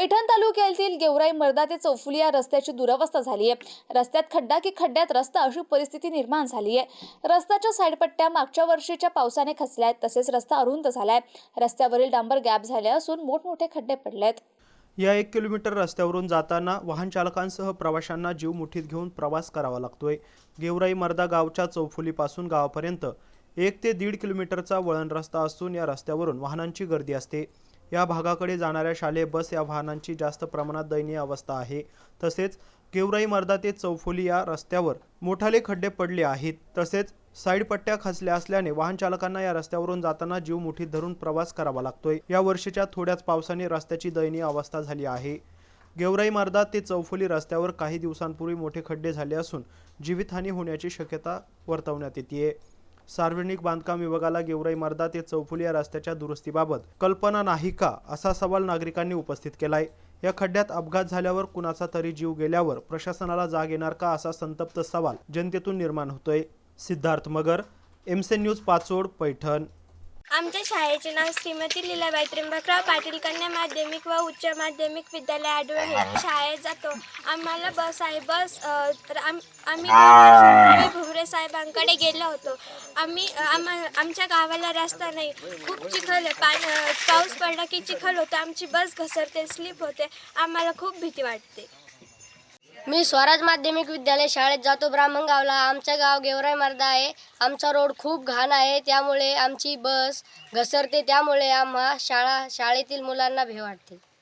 पैठण तालुक्यातील गेवराई मर्दा ते चौफुली या रस्त्याची दुरवस्था झाली आहे. रस्त्यात खड्डा की खड्ड्यात रस्ता अशी परिस्थिती निर्माण झाली आहे. रस्त्याच्या साईडपट्ट्या मागच्या वर्षीच्या पावसाने खचल्या आहेत तसेच रस्ता अरुंद झालाय रस्त्यावरील डांबर गॅप झाले असून मोठमोठे खड्डे पडले आहेत. या एक किलोमीटर रस्त्यावरून जाताना वाहन चालकांसह प्रवाशांना जीव मुठीत घेऊन प्रवास करावा लागतोय. गेवराई मर्दा गावच्या चौफुलीपासून गावापर्यंत एक ते दीड किलोमीटरचा वळण रस्ता असून या रस्त्यावरून वाहनांची गर्दी असते. या भागाकडे जाणाऱ्या शालेय बस या वाहनांची जास्त प्रमाणात दयनीय अवस्था आहे. तसेच गेवराई मर्दा ते चौफुली या रस्त्यावर मोठाले खड्डे पडले आहेत. तसेच साईड पट्ट्या खचल्या असल्याने वाहन चालकांना या रस्त्यावरून जाताना जीव मुठीत धरून प्रवास करावा लागतोय. या वर्षीच्या थोड्याच पावसाने रस्त्याची दयनीय अवस्था झाली आहे. गेवराई मार्दा ते चौफुली रस्त्यावर काही दिवसांपूर्वी मोठे खड्डे झाले असून जीवितहानी होण्याची शक्यता वर्तवण्यात येते सार्वजनिक बांधकाम विभागाला गेवराई मार्दा ते चौफुली या रस्त्याच्या दुरुस्तीबाबत कल्पना नाही का असा सवाल नागरिकांनी उपस्थित केलाय. या खड्ड्यात अपघात झाल्यावर कुणाचा तरी जीव गेल्यावर प्रशासनाला जाग येणार का असा संतप्त सवाल जनतेतून निर्माण होतोय. Siddharth Magar MCN news Pachod Paithan. आमच्या शाळेचे नाव श्रीमती लीलाबाई त्र्यंबकराव पाटील कन्या माध्यमिक व उच्च माध्यमिक विद्यालय आडवे आहे शाळेत जातो. आम्हाला बस आहे बस तर आम आम्ही भुमरे साहेबांकडे गेलो होतो. आम्ही आम्हा आमच्या गावाला रस्ता नाही. खूप चिखल पाऊस पडला की चिखल होतं. आमची बस घसरते स्लिप होते. आम्हाला खूप भीती वाटते. मी स्वराज माध्यमिक विद्यालय शाळेत जातो. ब्राह्मणगावला आमचं गाव गेवराई मार्दा आहे. आमचा रोड खूप घाण आहे. त्यामुळे आमची बस घसरते. त्यामुळे आम्हा शाळा शाळेतील मुलांना भे वाटते.